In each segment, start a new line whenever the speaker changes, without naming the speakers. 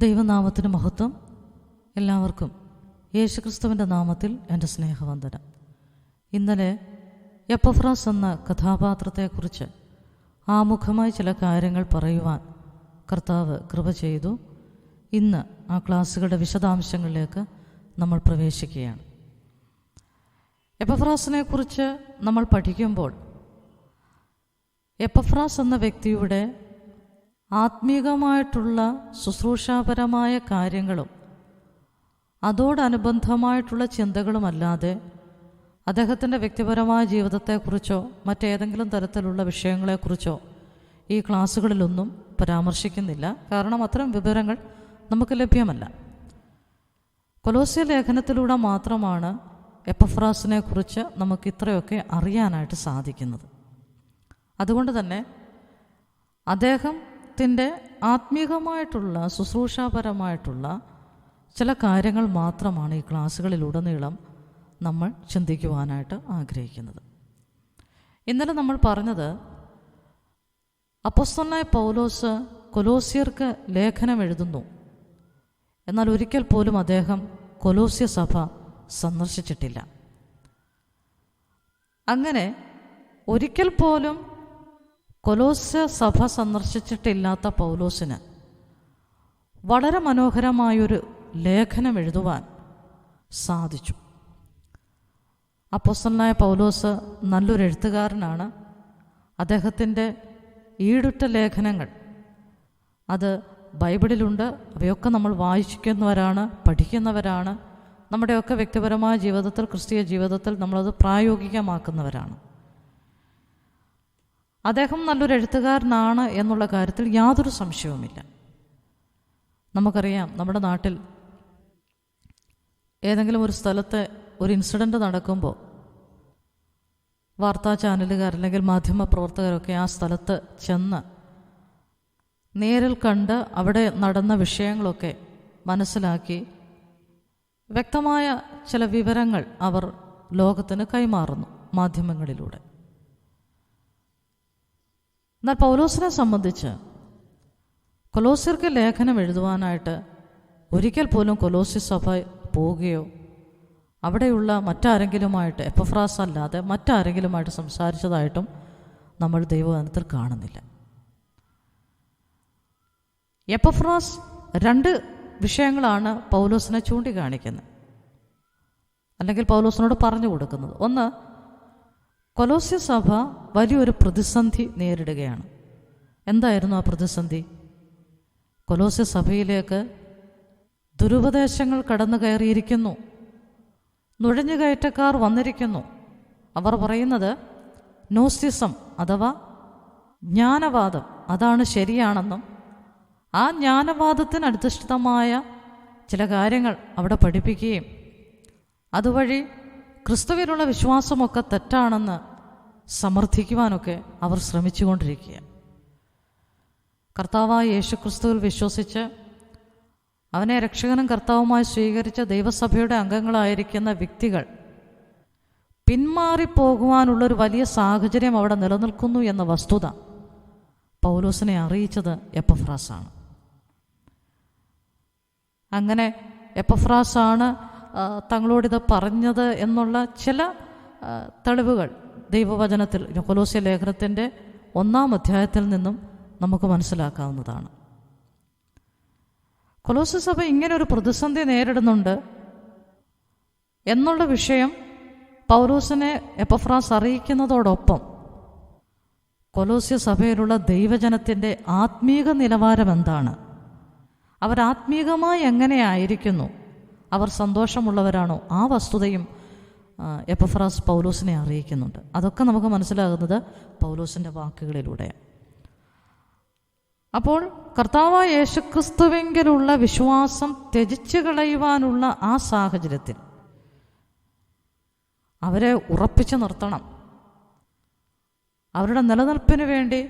ദൈവനാമത്തിന് മഹത്വം എല്ലാവർക്കും യേശുക്രിസ്തുവിന്റെ നാമത്തിൽ എന്റെ സ്നേഹവന്ദനം. ഇന്നലെ എപ്പഫ്രാസ് എന്ന കഥാപാത്രത്തെക്കുറിച്ച് ആമുഖമായി ചില കാര്യങ്ങൾ പറയുവാൻ കർത്താവ് കൃപ ചെയ്തു. ഇന്ന് ആ ക്ലാസ്സുകളുടെ വിശദാംശങ്ങളിലേക്ക് നമ്മൾ പ്രവേശിക്കുകയാണ്. എപ്പഫ്രാസിനെക്കുറിച്ച് നമ്മൾ പഠിക്കുമ്പോൾ എപ്പഫ്രാസ് എന്ന വ്യക്തിയുടെ ആത്മീകമായിട്ടുള്ള ശുശ്രൂഷാപരമായ കാര്യങ്ങളും അതോടനുബന്ധമായിട്ടുള്ള ചിന്തകളുമല്ലാതെ അദ്ദേഹത്തിന്റെ വ്യക്തിപരമായ ജീവിതത്തെക്കുറിച്ചോ മറ്റേതെങ്കിലും തരത്തിലുള്ള വിഷയങ്ങളെക്കുറിച്ചോ ഈ ക്ലാസ്സുകളിലൊന്നും പരാമർശിക്കുന്നില്ല. കാരണം അത്തരം വിവരങ്ങൾ നമുക്ക് ലഭ്യമല്ല. കൊലോസ്യ ലേഖനത്തിലൂടെ മാത്രമാണ് എപ്പഫ്രാസിനെ കുറിച്ച് നമുക്ക് ഇത്രയൊക്കെ അറിയാനായിട്ട് സാധിക്കുന്നത്. അതുകൊണ്ട് തന്നെ അദ്ദേഹത്തിന്റെ ആത്മീകമായിട്ടുള്ള ശുശ്രൂഷാപരമായിട്ടുള്ള ചില കാര്യങ്ങൾ മാത്രമാണ് ഈ ക്ലാസ്സുകളിലുടനീളം നമ്മൾ ചിന്തിക്കുവാനായിട്ട് ആഗ്രഹിക്കുന്നത്. ഇന്നലെ നമ്മൾ പറഞ്ഞത് അപ്പസ്തനായ പൗലോസ് കൊലോസിയർക്ക് ലേഖനം എഴുതുന്നു. എന്നാൽ ഒരിക്കൽ പോലും അദ്ദേഹം കൊലോസ്യ സഭ സന്ദർശിച്ചിട്ടില്ല. അങ്ങനെ ഒരിക്കൽ പോലും കൊലോസ്യ സഭ സന്ദർശിച്ചിട്ടില്ലാത്ത പൗലോസിന് വളരെ മനോഹരമായൊരു ലേഖനം എഴുതുവാൻ സാധിച്ചു. അപ്പോസ്റ്റലായ പൗലോസ് നല്ലൊരു എഴുത്തുകാരനാണ്. അദ്ദേഹത്തിന്റെ ഈടുറ്റ ലേഖനങ്ങൾ അത് ബൈബിളിലുണ്ട് അവയൊക്കെ നമ്മൾ വായിക്കുന്നവരാണ് പഠിക്കുന്നവരാണ് നമ്മുടെയൊക്കെ വ്യക്തിപരമായ ജീവിതത്തിൽ ക്രിസ്തീയ ജീവിതത്തിൽ നമ്മളത് പ്രായോഗികമാക്കുന്നവരാണ്. അദ്ദേഹം നല്ലൊരു എഴുത്തുകാരനാണ് എന്നുള്ള കാര്യത്തിൽ യാതൊരു സംശയവുമില്ല. നമുക്കറിയാം നമ്മുടെ നാട്ടിൽ ഏതെങ്കിലും ഒരു സ്ഥലത്ത് ഒരു ഇൻസിഡന്റ് നടക്കുമ്പോൾ വാർത്താ ചാനലുകാർ അല്ലെങ്കിൽ മാധ്യമ പ്രവർത്തകരൊക്കെ ആ സ്ഥലത്ത് ചെന്ന് നേരിൽ കണ്ട് അവിടെ നടന്ന വിഷയങ്ങളൊക്കെ മനസ്സിലാക്കി വ്യക്തമായ ചില വിവരങ്ങൾ അവർ ലോകത്തിന് കൈമാറുന്നു മാധ്യമങ്ങളിലൂടെ. എന്നാൽ പൗലോസിനെ സംബന്ധിച്ച് കൊലോസ്യർക്ക് ലേഖനം എഴുതുവാനായിട്ട് ഒരിക്കൽ പോലും കൊലോസ്യ സഭ പോവുകയോ അവിടെയുള്ള മറ്റാരെങ്കിലുമായിട്ട് എപ്പഫ്രാസ് അല്ലാതെ മറ്റാരെങ്കിലുമായിട്ട് സംസാരിച്ചതായിട്ടും നമ്മൾ ദൈവവചനത്തിൽ കാണുന്നില്ല. എപ്പഫ്രാസ് രണ്ട് വിഷയങ്ങളാണ് പൗലോസിനെ ചൂണ്ടിക്കാണിക്കുന്നത്. അല്ലെങ്കിൽ പൗലോസിനോട് പറഞ്ഞു കൊടുക്കുന്നത്. ഒന്ന് കൊലോസ്യ സഭ വലിയൊരു പ്രതിസന്ധി നേരിടുകയാണ്. എന്തായിരുന്നു ആ പ്രതിസന്ധി? കൊലോസ്യ സഭയിലേക്ക് ദുരുപദേശങ്ങൾ കടന്നു കയറിയിരിക്കുന്നു. നുഴഞ്ഞുകയറ്റക്കാർ വന്നിരിക്കുന്നു. അവർ പറയുന്നത് നോസ്റ്റിസം അഥവാ ജ്ഞാനവാദം അതാണ് ശരിയാണെന്നും ആ ജ്ഞാനവാദത്തിന് അധിഷ്ഠിതമായ ചില കാര്യങ്ങൾ അവിടെ പഠിപ്പിക്കുകയും അതുവഴി ക്രിസ്തുവിലുള്ള വിശ്വാസമൊക്കെ തെറ്റാണെന്ന് സമർത്ഥിക്കുവാനൊക്കെ അവർ ശ്രമിച്ചുകൊണ്ടിരിക്കുക കർത്താവായ യേശുക്രിസ്തുവിൽ വിശ്വസിച്ച് അവനെ രക്ഷകനും കർത്താവുമായി സ്വീകരിച്ച ദൈവസഭയുടെ അംഗങ്ങളായിരിക്കുന്ന വ്യക്തികൾ പിന്മാറിപ്പോകുവാനുള്ളൊരു വലിയ സാഹചര്യം അവിടെ നിലനിൽക്കുന്നു എന്ന വസ്തുത പൗലോസിനെ അറിയിച്ചത് എപ്പഫ്രാസാണ്. അങ്ങനെ എപ്പഫ്രാസാണ് തങ്ങളോടിത് പറഞ്ഞത് എന്നുള്ള ചില തെളിവുകൾ ദൈവവചനത്തിൽ കൊലോസ്യ ലേഖനത്തിന്റെ ഒന്നാം അധ്യായത്തിൽ നിന്നും നമുക്ക് മനസ്സിലാക്കാവുന്നതാണ്. കൊലോസ്യ സഭ ഇങ്ങനെ ഒരു പ്രതിസന്ധി നേരിടുന്നുണ്ട് എന്നുള്ള വിഷയം പൗലോസിനെ എപ്പഫ്രാസ് അറിയിക്കുന്നതോടൊപ്പം കൊലോസ്യ സഭയിലുള്ള ദൈവജനത്തിന്റെ ആത്മീക നിലവാരം എന്താണ്? അവരാത്മീകമായി എങ്ങനെയായിരിക്കുന്നു? അവർ സന്തോഷമുള്ളവരാണോ? ആ വസ്തുതയും എപ്പഫ്രാസ് പൗലോസിനെ അറിയിക്കുന്നുണ്ട്. അതൊക്കെ നമുക്ക് മനസ്സിലാകുന്നത് പൗലോസിന്റെ വാക്കുകളിലൂടെ. അപ്പോൾ കർത്താവ് യേശുക്രിസ്തുവെങ്കിലുള്ള വിശ്വാസം ത്യജിച്ചു കളയുവാനുള്ള ആ സാഹചര്യത്തിൽ അവരെ ഉറപ്പിച്ചു നിർത്തണം. അവരുടെ നിലനിൽപ്പിന് വേണ്ടി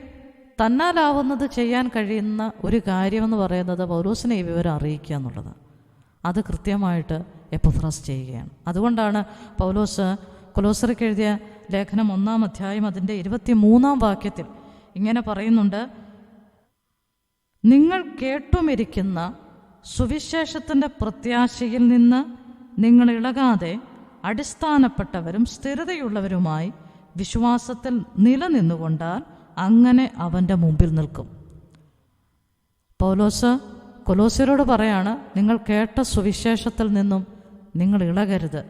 തന്നാലാവുന്നത് ചെയ്യാൻ കഴിയുന്ന ഒരു കാര്യമെന്ന് പറയുന്നത് പൗലോസിനെ ഈ വിവരം അറിയിക്കുക എന്നുള്ളത്. അത് കൃത്യമായിട്ട് എപ്പഫ്രാസ് ചെയ്യുകയാണ്. അതുകൊണ്ടാണ് പൗലോസ് കൊലോസറിക്ക് എഴുതിയ ലേഖനം ഒന്നാം അധ്യായം അതിന്റെ ഇരുപത്തി മൂന്നാം വാക്യത്തിൽ ഇങ്ങനെ പറയുന്നുണ്ട് നിങ്ങൾ കേട്ടുമിരിക്കുന്ന സുവിശേഷത്തിന്റെ പ്രത്യാശയിൽ നിന്ന് നിങ്ങൾ ഇളകാതെ അടിസ്ഥാനപ്പെട്ടവരും സ്ഥിരതയുള്ളവരുമായി വിശ്വാസത്തിൽ നിലനിന്നുകൊണ്ടാൽ അങ്ങനെ അവന്റെ മുമ്പിൽ നിൽക്കും. പൗലോസ് കൊലോസിയരോട് പറയാണ് നിങ്ങൾ കേട്ട സുവിശേഷത്തിൽ നിന്നും നിങ്ങൾ ഇളകരുത്.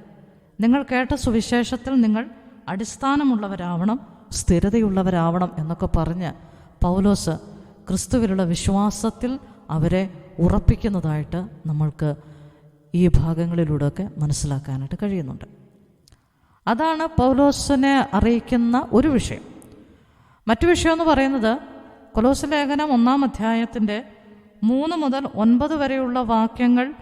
നിങ്ങൾ കേട്ട സുവിശേഷത്തിൽ നിങ്ങൾ അടിസ്ഥാനമുള്ളവരാവണം സ്ഥിരതയുള്ളവരാവണം എന്നൊക്കെ പറഞ്ഞ് പൗലോസ് ക്രിസ്തുവിലുള്ള വിശ്വാസത്തിൽ അവരെ ഉറപ്പിക്കുന്നതായിട്ട് നമ്മൾക്ക് ഈ ഭാഗങ്ങളിലൂടെയൊക്കെ മനസ്സിലാക്കാനായിട്ട് കഴിയുന്നുണ്ട്. അതാണ് പൗലോസിനെ അറിയിക്കുന്ന ഒരു വിഷയം. മറ്റു വിഷയം എന്ന് പറയുന്നത് കൊലോസ് ലേഖനം ഒന്നാം അധ്യായത്തിന്റെ മൂന്ന് മുതൽ ഒൻപത് വരെയുള്ള വാക്യങ്ങൾ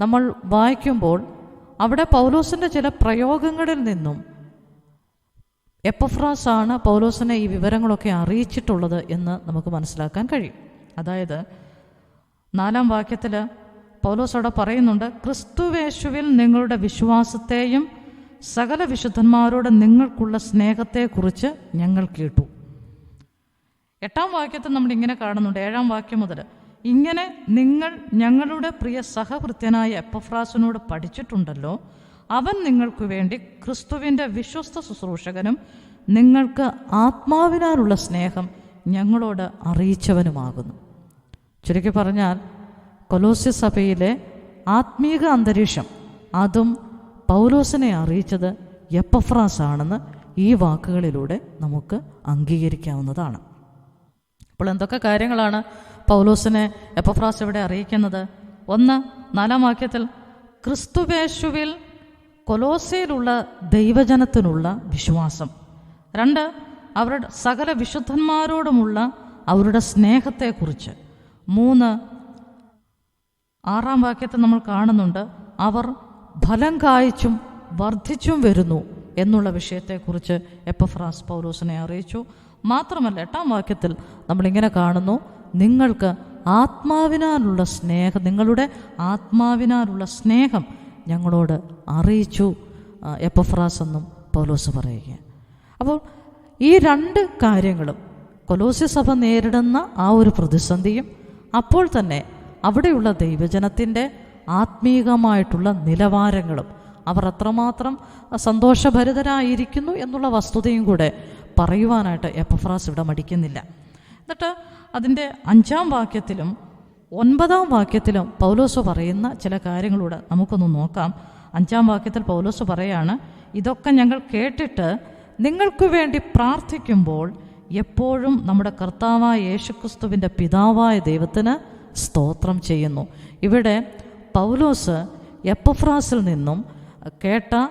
നമ്മൾ വായിക്കുമ്പോൾ അവിടെ പൗലോസിന്റെ ചില പ്രയോഗങ്ങളിൽ നിന്നും എപ്പഫ്രാസ് ആണ് പൗലോസിനെ ഈ വിവരങ്ങളൊക്കെ അറിയിച്ചിട്ടുള്ളത് എന്ന് നമുക്ക് മനസ്സിലാക്കാൻ കഴിയും. അതായത് നാലാം വാക്യത്തിൽ പൗലോസ് അവിടെ പറയുന്നുണ്ട് ക്രിസ്തുവേശുവിൽ നിങ്ങളുടെ വിശ്വാസത്തെയും സകല വിശുദ്ധന്മാരോട് നിങ്ങൾക്കുള്ള സ്നേഹത്തെക്കുറിച്ച് ഞങ്ങൾ കേട്ടു. എട്ടാം വാക്യത്തിൽ നമ്മൾ ഇങ്ങനെ കാണുന്നുണ്ട് ഏഴാം വാക്യം മുതൽ ഇങ്ങനെ നിങ്ങൾ ഞങ്ങളുടെ പ്രിയ സഹകൃത്യനായ എപ്പഫ്രാസിനോട് പഠിച്ചിട്ടുണ്ടല്ലോ. അവൻ നിങ്ങൾക്കു വേണ്ടി ക്രിസ്തുവിന്റെ വിശ്വസ്ത ശുശ്രൂഷകനും നിങ്ങൾക്ക് ആത്മാവിനാലുള്ള സ്നേഹം ഞങ്ങളോട് അറിയിച്ചവനുമാകുന്നു. ചുരുക്കി പറഞ്ഞാൽ കൊലോസ്യ സഭയിലെ ആത്മീക അന്തരീക്ഷം അതും പൗലോസിനെ അറിയിച്ചത് എപ്പഫ്രാസ് ആണെന്ന് ഈ വാക്കുകളിലൂടെ നമുക്ക് അംഗീകരിക്കാവുന്നതാണ്. അപ്പോൾ എന്തൊക്കെ കാര്യങ്ങളാണ് പൗലോസിനെ എപ്പഫ്രാസ് ഇവിടെ അറിയിക്കുന്നത്? ഒന്ന് നാലാം വാക്യത്തിൽ ക്രിസ്തുവേശുവിൽ കൊലോസയിലുള്ള ദൈവജനത്തിനുള്ള വിശ്വാസം. രണ്ട് അവരുടെ സകല വിശുദ്ധന്മാരോടുമുള്ള അവരുടെ സ്നേഹത്തെക്കുറിച്ച്. മൂന്ന് ആറാം വാക്യത്തെ നമ്മൾ കാണുന്നുണ്ട് അവർ ഫലം കായ്ച്ചും വർദ്ധിച്ചും വരുന്നു എന്നുള്ള വിഷയത്തെക്കുറിച്ച് എപ്പഫ്രാസ് പൗലോസിനെ അറിയിച്ചു. മാത്രമല്ല എട്ടാം വാക്യത്തിൽ നമ്മളിങ്ങനെ കാണുന്നു നിങ്ങൾക്ക് ആത്മാവിനാലുള്ള സ്നേഹം നിങ്ങളുടെ ആത്മാവിനാലുള്ള സ്നേഹം ഞങ്ങളോട് അറിയിച്ചു എപ്പഫ്രാസ് എന്നും പൗലോസ് പറയുക അപ്പോൾ ഈ രണ്ട് കാര്യങ്ങളും കൊലോസ്യ സഭ നേരിടുന്ന ആ ഒരു പ്രതിസന്ധിയും അപ്പോൾ തന്നെ അവിടെയുള്ള ദൈവജനത്തിന്റെ ആത്മീകമായിട്ടുള്ള നിലവാരങ്ങളും അവർ അത്രമാത്രം സന്തോഷഭരിതരായിരിക്കുന്നു എന്നുള്ള വസ്തുതയും കൂടെ പറയുവാനായിട്ട് എപ്പഫ്രാസ് ഇവിടെ മടിക്കുന്നില്ല. എന്നിട്ട് അതിന്റെ അഞ്ചാം വാക്യത്തിലും ഒൻപതാം വാക്യത്തിലും പൗലോസ് പറയുന്ന ചില കാര്യങ്ങളൂടെ നമുക്കൊന്ന് നോക്കാം. അഞ്ചാം വാക്യത്തിൽ പൗലോസ് പറയാണ് ഇതൊക്കെ ഞങ്ങൾ കേട്ടിട്ട് നിങ്ങൾക്ക് വേണ്ടി പ്രാർത്ഥിക്കുമ്പോൾ എപ്പോഴും നമ്മുടെ കർത്താവായ യേശുക്രിസ്തുവിന്റെ പിതാവായ ദൈവത്തിന് സ്തോത്രം ചെയ്യുന്നു. ഇവിടെ പൗലോസ് എപ്പഫ്രാസിൽ നിന്നും കേട്ട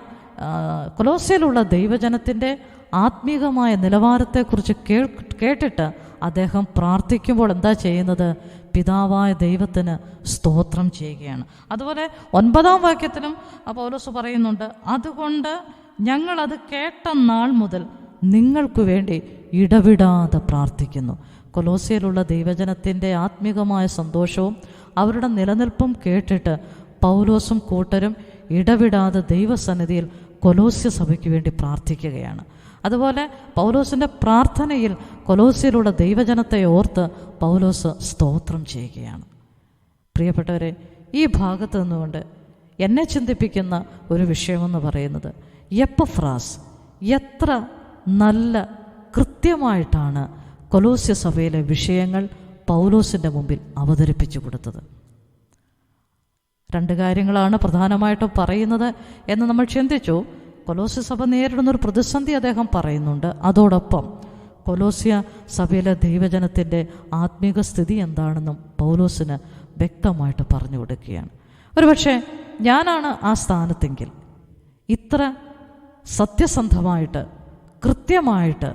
കൊലോസയിലുള്ള ദൈവജനത്തിന്റെ ആത്മീകമായ നിലവാരത്തെക്കുറിച്ച് കേട്ടിട്ട് അദ്ദേഹം പ്രാർത്ഥിക്കുമ്പോൾ എന്താ ചെയ്യുന്നത്? പിതാവായ ദൈവത്തിന് സ്തോത്രം ചെയ്യുകയാണ്. അതുപോലെ ഒൻപതാം വാക്യത്തിലും പൗലോസ് പറയുന്നുണ്ട് അതുകൊണ്ട് ഞങ്ങളത് കേട്ട നാൾ മുതൽ നിങ്ങൾക്കു വേണ്ടി ഇടവിടാതെ പ്രാർത്ഥിക്കുന്നു. കൊലോസിയയിലുള്ള ദൈവജനത്തിന്റെ ആത്മീകമായ സന്തോഷവും അവരുടെ നിലനിൽപ്പും കേട്ടിട്ട് പൗലോസും കൂട്ടരും ഇടവിടാതെ ദൈവസന്നിധിയിൽ കൊലോസ്യ സഭയ്ക്ക് വേണ്ടി പ്രാർത്ഥിക്കുകയാണ്. അതുപോലെ പൗലോസിന്റെ പ്രാർത്ഥനയിൽ കൊലോസ്യയിലൂടെ ദൈവജനത്തെ ഓർത്ത് പൗലോസ് സ്തോത്രം ചെയ്യുകയാണ്. പ്രിയപ്പെട്ടവരെ ഈ ഭാഗത്ത് നിന്നുകൊണ്ട് എന്നെ ചിന്തിപ്പിക്കുന്ന ഒരു വിഷയമെന്ന് പറയുന്നത് എപ്പഫ്രാസ് എത്ര നല്ല കൃത്യമായിട്ടാണ് കൊലോസ്യ സഭയിലെ വിഷയങ്ങൾ പൗലോസിന്റെ മുമ്പിൽ അവതരിപ്പിച്ചു കൊടുത്തത്. രണ്ട് കാര്യങ്ങളാണ് പ്രധാനമായിട്ടും പറയുന്നത് എന്ന് നമ്മൾ ചിന്തിച്ചു. കൊലോസ്യ സഭ നേരിടുന്ന ഒരു പ്രതിസന്ധി അദ്ദേഹം പറയുന്നുണ്ട്. അതോടൊപ്പം കൊലോസ്യ സഭയിലെ ദൈവജനത്തിന്റെ ആത്മീക സ്ഥിതി എന്താണെന്നും പൗലോസിന് വ്യക്തമായിട്ട് പറഞ്ഞു കൊടുക്കുകയാണ്. ഒരുപക്ഷെ ഞാനാണ് ആ സ്ഥാനത്തെങ്കിൽ ഇത്ര സത്യസന്ധമായിട്ട് കൃത്യമായിട്ട്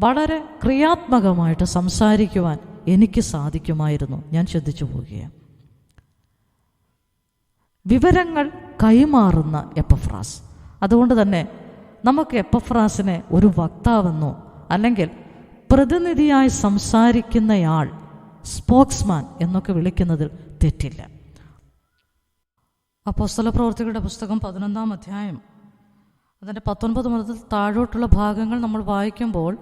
വളരെ ക്രിയാത്മകമായിട്ട് സംസാരിക്കുവാൻ എനിക്ക് സാധിക്കുമായിരുന്നു. ഞാൻ ചിന്തിച്ചു പോവുകയാണ്. വിവരങ്ങൾ കൈമാറുന്ന എപ്പഫ്രാസ്. അതുകൊണ്ട് തന്നെ നമുക്ക് എപ്പഫ്രാസിനെ ഒരു വക്താവെന്നോ അല്ലെങ്കിൽ പ്രതിനിധിയായി സംസാരിക്കുന്നയാൾ സ്പോക്സ്മാൻ എന്നൊക്കെ വിളിക്കുന്നതിൽ തെറ്റില്ല. അപ്പോസ്തല പ്രവർത്തികളുടെ പുസ്തകം പതിനൊന്നാം അധ്യായം അതിന്റെ പത്തൊൻപത് മുതൽ താഴോട്ടുള്ള ഭാഗങ്ങൾ നമ്മൾ വായിക്കുമ്പോൾ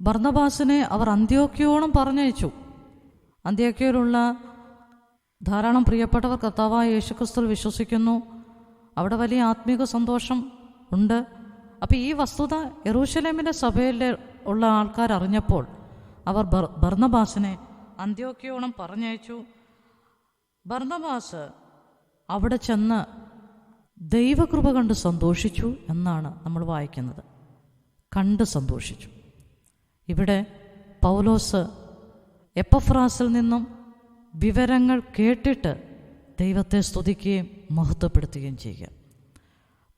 ഭർണബാസിനെ അവർ അന്ത്യോക്യോളം പറഞ്ഞയച്ചു. അന്ത്യോക്യയിലുള്ള ധാരാളം പ്രിയപ്പെട്ടവർ കർത്താവായ യേശുക്രിസ്തുവിൽ വിശ്വസിക്കുന്നു. അവിടെ വലിയ ആത്മീക സന്തോഷം ഉണ്ട്. അപ്പോൾ ഈ വസ്തുത യെറൂശലേമിന്റെ സഭയിൽ ഉള്ള ആൾക്കാർ അറിഞ്ഞപ്പോൾ അവർ ബർ ഭർണബാസിനെ അന്ത്യോക്കിയോണം പറഞ്ഞയച്ചു. ഭർണബാസ് അവിടെ ചെന്ന് ദൈവകൃപ കണ്ട് സന്തോഷിച്ചു എന്നാണ് നമ്മൾ വായിക്കുന്നത്. കണ്ട് സന്തോഷിച്ചു. ഇവിടെ പൗലോസ് എപ്പഫ്രാസിൽ നിന്നും വിവരങ്ങൾ കേട്ടിട്ട് ദൈവത്തെ സ്തുതിക്കുകയും മഹത്വപ്പെടുത്തുകയും ചെയ്യുക.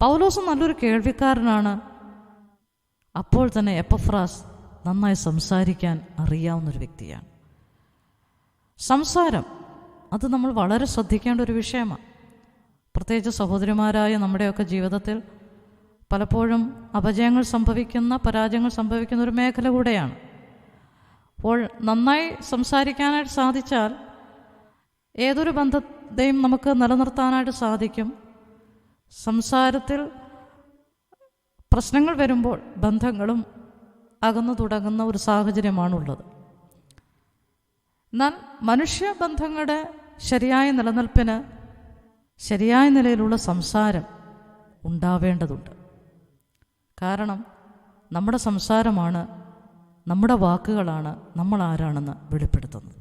പൗലോസ് നല്ലൊരു കേൾവിക്കാരനാണ്. അപ്പോൾ തന്നെ എപ്പഫ്രാസ് നന്നായി സംസാരിക്കാൻ അറിയാവുന്നൊരു വ്യക്തിയാണ്. സംസാരം അത് നമ്മൾ വളരെ ശ്രദ്ധിക്കേണ്ട ഒരു വിഷയമാണ്. പ്രത്യേകിച്ച് സഹോദരിമാരായ നമ്മുടെയൊക്കെ ജീവിതത്തിൽ പലപ്പോഴും അപജയങ്ങൾ സംഭവിക്കുന്ന പരാജയങ്ങൾ സംഭവിക്കുന്ന ഒരു മേഖല കൂടെയാണ്. അപ്പോൾ നന്നായി സംസാരിക്കാനായിട്ട് സാധിച്ചാൽ ഏതൊരു ബന്ധത്തെയും നമുക്ക് നിലനിർത്താനായിട്ട് സാധിക്കും. സംസാരത്തിൽ പ്രശ്നങ്ങൾ വരുമ്പോൾ ബന്ധങ്ങളും അകന്നു തുടങ്ങുന്ന ഒരു സാഹചര്യമാണുള്ളത്. എന്നാൽ മനുഷ്യബന്ധങ്ങളുടെ ശരിയായ നിലനിൽപ്പിന് ശരിയായ നിലയിലുള്ള സംസാരം ഉണ്ടാവേണ്ടതുണ്ട്. കാരണം നമ്മുടെ സംസാരമാണ് നമ്മുടെ വാക്കുകളാണ് നമ്മൾ ആരാണെന്ന് വെളിപ്പെടുത്തുന്നത്.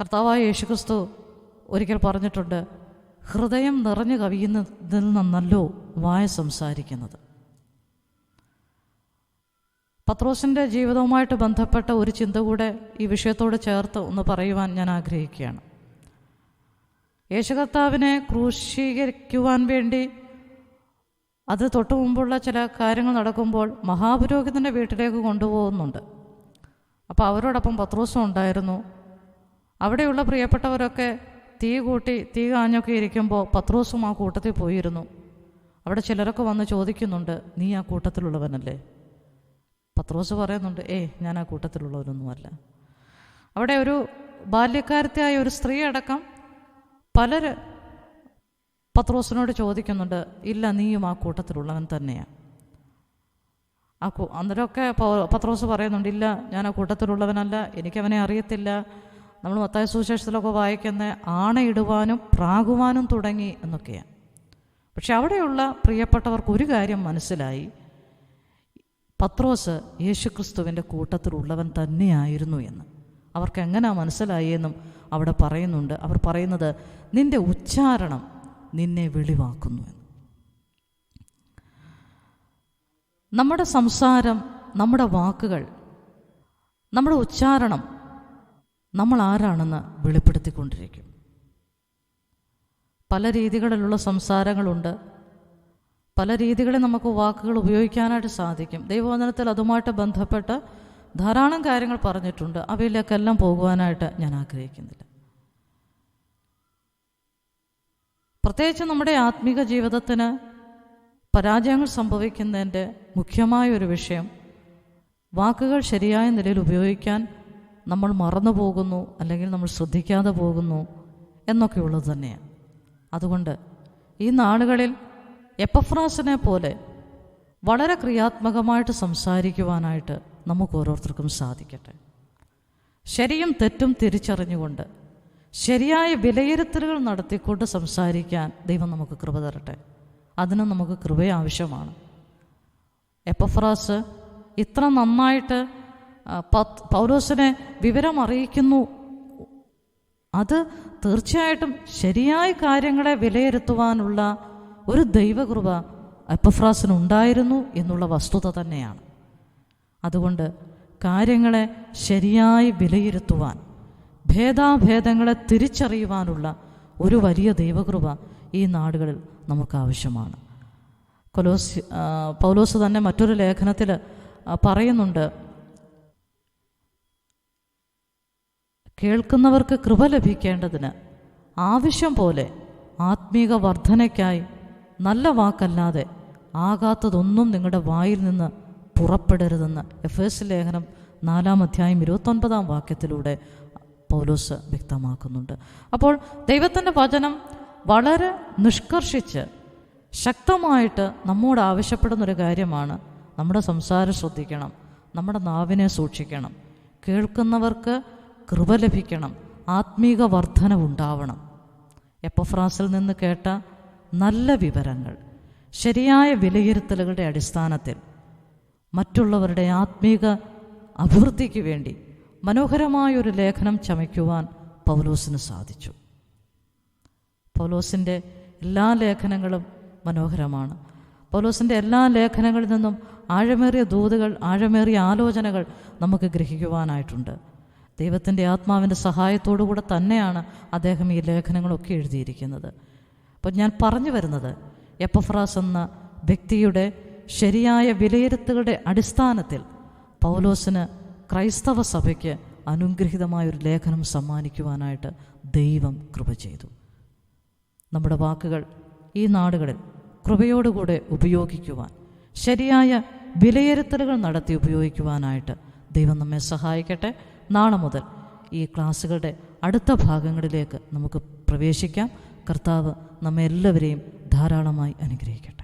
കർത്താവായ യേശുക്രിസ്തു ഒരിക്കൽ പറഞ്ഞിട്ടുണ്ട് ഹൃദയം നിറഞ്ഞു കവിയുന്നതിൽ നിന്നല്ലോ വായ സംസാരിക്കുന്നത്. പത്രോസിന്റെ ജീവിതവുമായിട്ട് ബന്ധപ്പെട്ട ഒരു ചിന്ത കൂടെ ഈ വിഷയത്തോട് ചേർത്ത് ഒന്ന് പറയുവാൻ ഞാൻ ആഗ്രഹിക്കുകയാണ്. യേശുകർത്താവിനെ ക്രൂശീകരിക്കുവാൻ വേണ്ടി അത് തൊട്ടു മുമ്പുള്ള ചില കാര്യങ്ങൾ നടക്കുമ്പോൾ മഹാപുരോഹിതന്റെ വീട്ടിലേക്ക് കൊണ്ടുപോകുന്നുണ്ട്. അപ്പോൾ അവരോടൊപ്പം പത്രോസും ഉണ്ടായിരുന്നു. അവിടെയുള്ള പ്രിയപ്പെട്ടവരൊക്കെ തീ കൂട്ടി തീ കാഞ്ഞൊക്കെ ഇരിക്കുമ്പോൾ പത്രോസും ആ കൂട്ടത്തിൽ പോയിരുന്നു. അവിടെ ചിലരൊക്കെ വന്ന് ചോദിക്കുന്നുണ്ട് നീ ആ കൂട്ടത്തിലുള്ളവനല്ലേ? പത്രോസ് പറയുന്നുണ്ട് ഏ ഞാൻ ആ കൂട്ടത്തിലുള്ളവരൊന്നുമല്ല. അവിടെ ഒരു ബാല്യക്കാരത്തിയായ ഒരു സ്ത്രീ അടക്കം പലർ പത്രോസിനോട് ചോദിക്കുന്നുണ്ട് ഇല്ല നീയും ആ കൂട്ടത്തിലുള്ളവൻ തന്നെയാണ് ആ അന്നേരമൊക്കെ പത്രോസ് പറയുന്നുണ്ട് ഇല്ല ഞാൻ ആ കൂട്ടത്തിലുള്ളവനല്ല എനിക്കവനെ അറിയത്തില്ല. നമ്മൾ മത്തായ സുവിശേഷത്തിലൊക്കെ വായിക്കുന്ന ആണയിടുവാനും പ്രാകുവാനും തുടങ്ങി എന്നൊക്കെയാണ്. പക്ഷെ അവിടെയുള്ള പ്രിയപ്പെട്ടവർക്ക് ഒരു കാര്യം മനസ്സിലായി. പത്രോസ് യേശുക്രിസ്തുവിന്റെ കൂട്ടത്തിലുള്ളവൻ തന്നെയായിരുന്നു എന്ന്. അവർക്ക് എങ്ങനെ മനസ്സിലായി എന്നും അവിടെ പറയുന്നുണ്ട്. അവർ പറയുന്നത് നിന്റെ ഉച്ചാരണം നിന്നെ വെളിവാക്കുന്നു എന്ന്. നമ്മുടെ സംസാരം നമ്മുടെ വാക്കുകൾ നമ്മുടെ ഉച്ചാരണം നമ്മൾ ആരാണെന്ന് വെളിപ്പെടുത്തിക്കൊണ്ടിരിക്കും. പല രീതികളിലുള്ള സംസാരങ്ങളുണ്ട്. പല രീതികളിൽ നമുക്ക് വാക്കുകൾ ഉപയോഗിക്കാനായിട്ട് സാധിക്കും. ദൈവവചനത്തിൽ അതുമായിട്ട് ബന്ധപ്പെട്ട് ധാരാളം കാര്യങ്ങൾ പറഞ്ഞിട്ടുണ്ട്. അവയിലേക്കെല്ലാം പോകുവാനായിട്ട് ഞാൻ ആഗ്രഹിക്കുന്നില്ല. പ്രത്യേകിച്ച് നമ്മുടെ ആത്മീക ജീവിതത്തിന് പരാജയങ്ങൾ സംഭവിക്കുന്നതിന്റെ മുഖ്യമായ ഒരു വിഷയം വാക്കുകൾ ശരിയായ നിലയിൽ ഉപയോഗിക്കാൻ നമ്മൾ മറന്നു പോകുന്നു അല്ലെങ്കിൽ നമ്മൾ ശ്രദ്ധിക്കാതെ പോകുന്നു എന്നൊക്കെയുള്ളത് തന്നെയാണ് അതുകൊണ്ട് ഈ നാളുകളിൽ എപ്പഫ്രാസിനെ പോലെ വളരെ ക്രിയാത്മകമായിട്ട് സംസാരിക്കുവാനായിട്ട് നമുക്ക് ഓരോരുത്തർക്കും സാധിക്കട്ടെ. ശരിയും തെറ്റും തിരിച്ചറിഞ്ഞുകൊണ്ട് ശരിയായ വിലയിരുത്തലുകൾ നടത്തിക്കൊണ്ട് സംസാരിക്കാൻ ദൈവം നമുക്ക് കൃപ തരട്ടെ. അതിന് നമുക്ക് കൃപ ആവശ്യമാണ്. എപ്പഫ്രാസ് ഇത്ര നന്നായിട്ട് പൗലോസിനെ വിവരം അറിയിക്കുന്നു അത് തീർച്ചയായിട്ടും ശരിയായ കാര്യങ്ങളെ വിലയിരുത്തുവാനുള്ള ഒരു ദൈവകൃപ എപ്പഫ്രാസിന് ഉണ്ടായിരുന്നു എന്നുള്ള വസ്തുത തന്നെയാണ്. അതുകൊണ്ട് കാര്യങ്ങളെ ശരിയായി വിലയിരുത്തുവാൻ ഭേദാഭേദങ്ങളെ തിരിച്ചറിയുവാനുള്ള ഒരു വലിയ ദൈവകൃപ ഈ നാടുകളിൽ നമുക്ക് ആവശ്യമാണ് കൊലോസ് പൗലോസ് തന്നെ മറ്റൊരു ലേഖനത്തിൽ പറയുന്നുണ്ട് കേൾക്കുന്നവർക്ക് കൃപ ലഭിക്കേണ്ടതിന് ആവശ്യം പോലെ ആത്മീക വർധനയ്ക്കായി നല്ല വാക്കല്ലാതെ ആകാത്തതൊന്നും നിങ്ങളുടെ വായിൽ നിന്ന് പുറപ്പെടരുതെന്ന് എഫ് എസ് ലേഖനം നാലാം അധ്യായം ഇരുപത്തൊൻപതാം വാക്യത്തിലൂടെ പൗലോസ് വ്യക്തമാക്കുന്നുണ്ട്. അപ്പോൾ ദൈവത്തിന്റെ വചനം വളരെ നിഷ്കർഷിച്ച് ശക്തമായിട്ട് നമ്മോട് ആവശ്യപ്പെടുന്നൊരു കാര്യമാണ് നമ്മുടെ സംസാരം ശ്രദ്ധിക്കണം നമ്മുടെ നാവിനെ സൂക്ഷിക്കണം. കേൾക്കുന്നവർക്ക് കൃപ ലഭിക്കണം ആത്മീക വർധനവുണ്ടാവണം എപ്പഫ്രാസിൽ നിന്ന് കേട്ട നല്ല വിവരങ്ങൾ ശരിയായ വിലയിരുത്തലുകളുടെ അടിസ്ഥാനത്തിൽ മറ്റുള്ളവരുടെ ആത്മീക അഭിവൃദ്ധിക്ക് വേണ്ടി മനോഹരമായൊരു ലേഖനം ചമയ്ക്കുവാൻ പൗലോസിന് സാധിച്ചു. പൗലോസിന്റെ എല്ലാ ലേഖനങ്ങളും മനോഹരമാണ്. പൗലോസിന്റെ എല്ലാ ലേഖനങ്ങളിൽ നിന്നും ആഴമേറിയ ദൂതുകൾ ആഴമേറിയ ആലോചനകൾ നമുക്ക് ഗ്രഹിക്കുവാനായിട്ടുണ്ട്. ദൈവത്തിന്റെ ആത്മാവിന്റെ സഹായത്തോടുകൂടെ തന്നെയാണ് അദ്ദേഹം ഈ ലേഖനങ്ങളൊക്കെ എഴുതിയിരിക്കുന്നത്. അപ്പോൾ ഞാൻ പറഞ്ഞു വരുന്നത് എപ്പഫ്രാസ് എന്ന വ്യക്തിയുടെ ശരിയായ വിലയിരുത്തലുകളുടെ അടിസ്ഥാനത്തിൽ പൗലോസിന് ക്രൈസ്തവ സഭയ്ക്ക് അനുഗ്രഹീതമായൊരു ലേഖനം സമ്മാനിക്കുവാനായിട്ട് ദൈവം കൃപ ചെയ്തു. നമ്മുടെ വാക്കുകൾ ഈ നാടുകളിൽ കൃപയോടുകൂടെ ഉപയോഗിക്കുവാൻ ശരിയായ വിലയിരുത്തലുകൾ നടത്തി ഉപയോഗിക്കുവാനായിട്ട് ദൈവം നമ്മെ സഹായിക്കട്ടെ. നാളെ മുതൽ ഈ ക്ലാസ്സുകളുടെ അടുത്ത ഭാഗങ്ങളിലേക്ക് നമുക്ക് പ്രവേശിക്കാം. കർത്താവ് നമ്മെല്ലാവരെയും ധാരാളമായി അനുഗ്രഹിക്കട്ടെ.